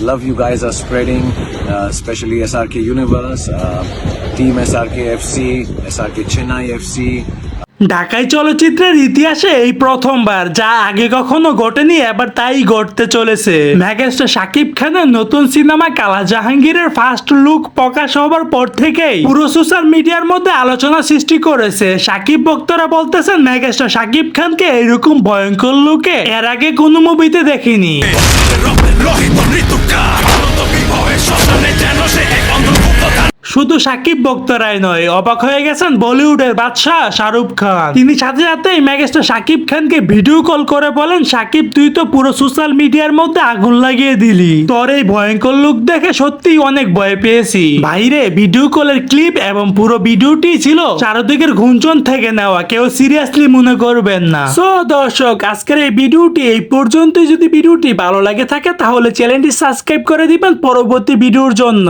Love you guys are spreading, uh, especially SRK Universe, uh, Team SRK FC, SRK Chennai FC, ঢাকাই চলচ্চিত্রের ইতিহাসে এই প্রথমবার যা আগে কখনো ঘটেনি এবার তাই ঘটতে চলেছে। মেগাস্টার শাকিব খানের নতুন সিনেমা কালা জাহাঙ্গীরের ফার্স্ট লুক প্রকাশ হবার পর থেকেই পুরো সোশ্যাল মিডিয়ার মধ্যে আলোচনা সৃষ্টি করেছে। শাকিব ভক্তরা বলতেছেন মেগাস্টার শাকিব খানকে এরকম ভয়ঙ্কর লুকে এর আগে কোনো মুভিতে দেখিনি। শুধু সাকিব ভক্তরাই নয়, অবাক হয়ে গেছেন বলিউডের বাদশাহ শাহরুখ খান। তিনি সাথে সাথেই মেগাস্টার সাকিব খানকে ভিডিও কল করে বলেন, সাকিব, তুই তো পুরো সোশ্যাল মিডিয়ার মধ্যে আগুন লাগিয়ে দিলি। তোর এই ভয়ঙ্কর লুক দেখে সত্যি অনেক ভয় পেয়েছি। বাইরে ভিডিও কলের ক্লিপ এবং পুরো ভিডিওটি ছিল চারদিকের গুঞ্জন থেকে নেওয়া। কেউ সিরিয়াসলি মনে করবেন না। সো দর্শক, আজকের এই ভিডিওটি এই পর্যন্তই। যদি ভিডিওটি ভালো লাগে থাকে, তাহলে চ্যানেলটি সাবস্ক্রাইব করে দিবেন পরবর্তী ভিডিওর জন্য।